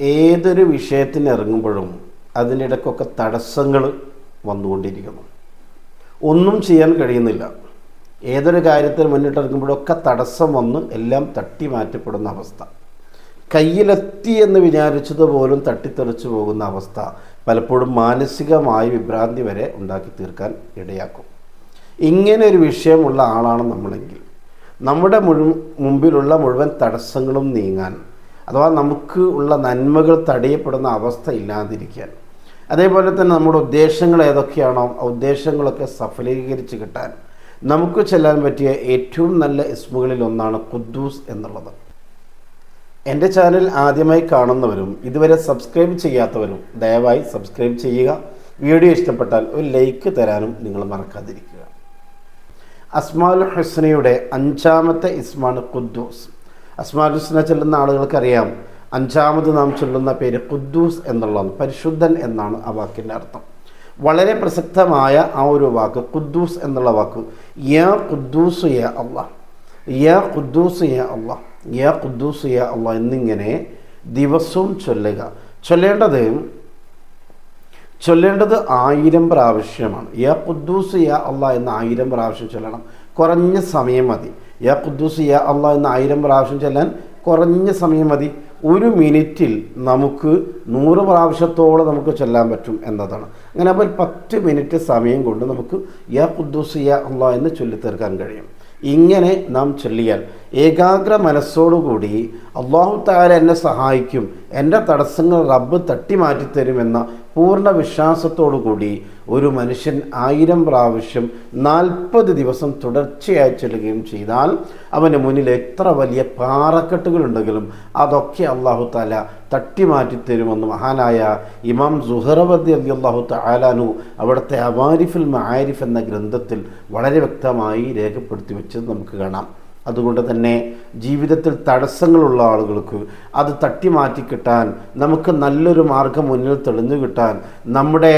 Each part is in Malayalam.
ഏതൊരു വിഷയത്തിന് ഇറങ്ങുമ്പോഴും അതിനിടയ്ക്കൊക്കെ തടസ്സങ്ങൾ വന്നുകൊണ്ടിരിക്കുന്നു. ഒന്നും ചെയ്യാൻ കഴിയുന്നില്ല. ഏതൊരു കാര്യത്തിന് മുന്നിട്ടിറങ്ങുമ്പോഴൊക്കെ തടസ്സം വന്ന് എല്ലാം തട്ടി മാറ്റപ്പെടുന്ന അവസ്ഥ. കയ്യിലെത്തി എന്ന് വിചാരിച്ചത് പോലും തട്ടിത്തെറിച്ചു പോകുന്ന അവസ്ഥ പലപ്പോഴും മാനസികമായ വിഭ്രാന്തി വരെ ഉണ്ടാക്കി തീർക്കാൻ ഇടയാക്കും. ഇങ്ങനെ ഒരു വിഷയമുള്ള ആളാണ് നമ്മളെങ്കിൽ. നമ്മുടെ മുഴു മുമ്പിലുള്ള മുഴുവൻ തടസ്സങ്ങളും നീങ്ങാൻ അഥവാ നമുക്ക് ഉള്ള നന്മകൾ തടയപ്പെടുന്ന അവസ്ഥ ഇല്ലാതിരിക്കാൻ. അതേപോലെ തന്നെ നമ്മുടെ ഉദ്ദേശങ്ങൾ ഏതൊക്കെയാണോ ആ ഉദ്ദേശങ്ങളൊക്കെ സഫലീകരിച്ച് കിട്ടാൻ നമുക്ക് ചെല്ലാൻ പറ്റിയ ഏറ്റവും നല്ല ഇസ്മുകളിൽ ഒന്നാണ് ഖുദ്ദൂസ് എന്നുള്ളത്. എന്റെ ചാനൽ ആദ്യമായി കാണുന്നവരും ഇതുവരെ സബ്സ്ക്രൈബ് ചെയ്യാത്തവരും ദയവായി സബ്സ്ക്രൈബ് ചെയ്യുക. വീഡിയോ ഇഷ്ടപ്പെട്ടാൽ ഒരു ലൈക്ക് തരാനും നിങ്ങൾ മറക്കാതിരിക്കുക. അസ്മാൽ ഹുസ്നയുടെ അഞ്ചാമത്തെ ഇസ്മാണ് ഖുദ്ദൂസ്. അസ്മാൽ ചെല്ലുന്ന ചൊല്ലുന്ന ആളുകൾക്കറിയാം. അഞ്ചാമത് നാം ചൊല്ലുന്ന പേര് ഖുദ്ദൂസ് എന്നുള്ളതാണ്. പരിശുദ്ധൻ എന്നാണ് ആ വാക്കിന്റെ അർത്ഥം. വളരെ പ്രസക്തമായ ആ ഒരു വാക്ക് ഖുദ്ദൂസ് എന്നുള്ള വാക്ക്. യാ ഖുദ്ദൂസ് യാ അള്ളാഹ് യാ ഖുദ്ദൂസ് യാ അള്ളാഹ് യാ ഖുദ്ദൂസ് യാ അള്ളാഹ് എന്നിങ്ങനെ ദിവസവും ചൊല്ലുക. ചൊല്ലേണ്ടത് ചൊല്ലേണ്ടത് ആയിരം പ്രാവശ്യമാണ്. യാ ഖുദ്ദൂസ് യാ അള്ളാഹ് എന്ന് ആയിരം പ്രാവശ്യം ചൊല്ലണം. കുറഞ്ഞ സമയം മതി. യാ ഖുദ്ദൂസ് യാ അള്ളാഹ് എന്ന് ആയിരം പ്രാവശ്യം ചൊല്ലാൻ കുറഞ്ഞ സമയം മതി. ഒരു മിനിറ്റിൽ നമുക്ക് നൂറ് പ്രാവശ്യത്തോളം നമുക്ക് ചൊല്ലാൻ പറ്റും എന്നതാണ്. അങ്ങനെ അപ്പോൾ പത്ത് മിനിറ്റ് സമയം കൊണ്ട് നമുക്ക് യാ ഖുദ്ദൂസ് യാ അള്ളാഹ് എന്ന് ചൊല്ലിത്തീർക്കാൻ കഴിയും. ഇങ്ങനെ നാം ചൊല്ലിയാൽ ഏകാഗ്ര മനസ്സോടുകൂടി അള്ളാഹു താല എന്നെ സഹായിക്കും എന്റെ തടസ്സങ്ങൾ റബ്ബ് തട്ടി മാറ്റിത്തരുമെന്ന പൂർണ വിശ്വാസത്തോടു കൂടി ഒരു മനുഷ്യൻ ആയിരം പ്രാവശ്യം നാൽപ്പത് ദിവസം തുടർച്ചയായി ചെല്ലുകയും ചെയ്താൽ അവന് മുന്നിൽ എത്ര വലിയ പാറക്കെട്ടുകളുണ്ടെങ്കിലും അതൊക്കെ അള്ളാഹു താല തട്ടി മാറ്റിത്തരുമെന്ന് മഹാനായ ഇമാം സുഹറബദി അലി അള്ളാഹു താലാനു അവിടുത്തെ അവാരിഫുൽ മഹാരിഫ് എന്ന ഗ്രന്ഥത്തിൽ വളരെ വ്യക്തമായി രേഖപ്പെടുത്തി വെച്ചത് നമുക്ക് കാണാം. അതുകൊണ്ട് തന്നെ ജീവിതത്തിൽ തടസ്സങ്ങളുള്ള ആളുകൾക്ക് അത് തട്ടി മാറ്റി കിട്ടാൻ നമുക്ക് നല്ലൊരു മാർഗം മുന്നിൽ തെളിഞ്ഞു കിട്ടാൻ നമ്മുടെ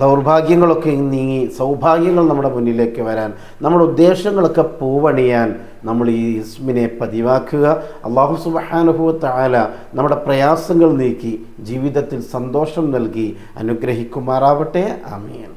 ദൗർഭാഗ്യങ്ങളൊക്കെ നീങ്ങി സൗഭാഗ്യങ്ങൾ നമ്മുടെ മുന്നിലേക്ക് വരാൻ നമ്മുടെ ഉദ്ദേശങ്ങളൊക്കെ പൂവണിയാൻ നമ്മൾ ഈ ഇസ്മിനെ പതിവാക്കുക. അള്ളാഹു സുബാനുഭവത്തായാല നമ്മുടെ പ്രയാസങ്ങൾ നീക്കി ജീവിതത്തിൽ സന്തോഷം നൽകി അനുഗ്രഹിക്കുമാറാവട്ടെ. ആമീൻ.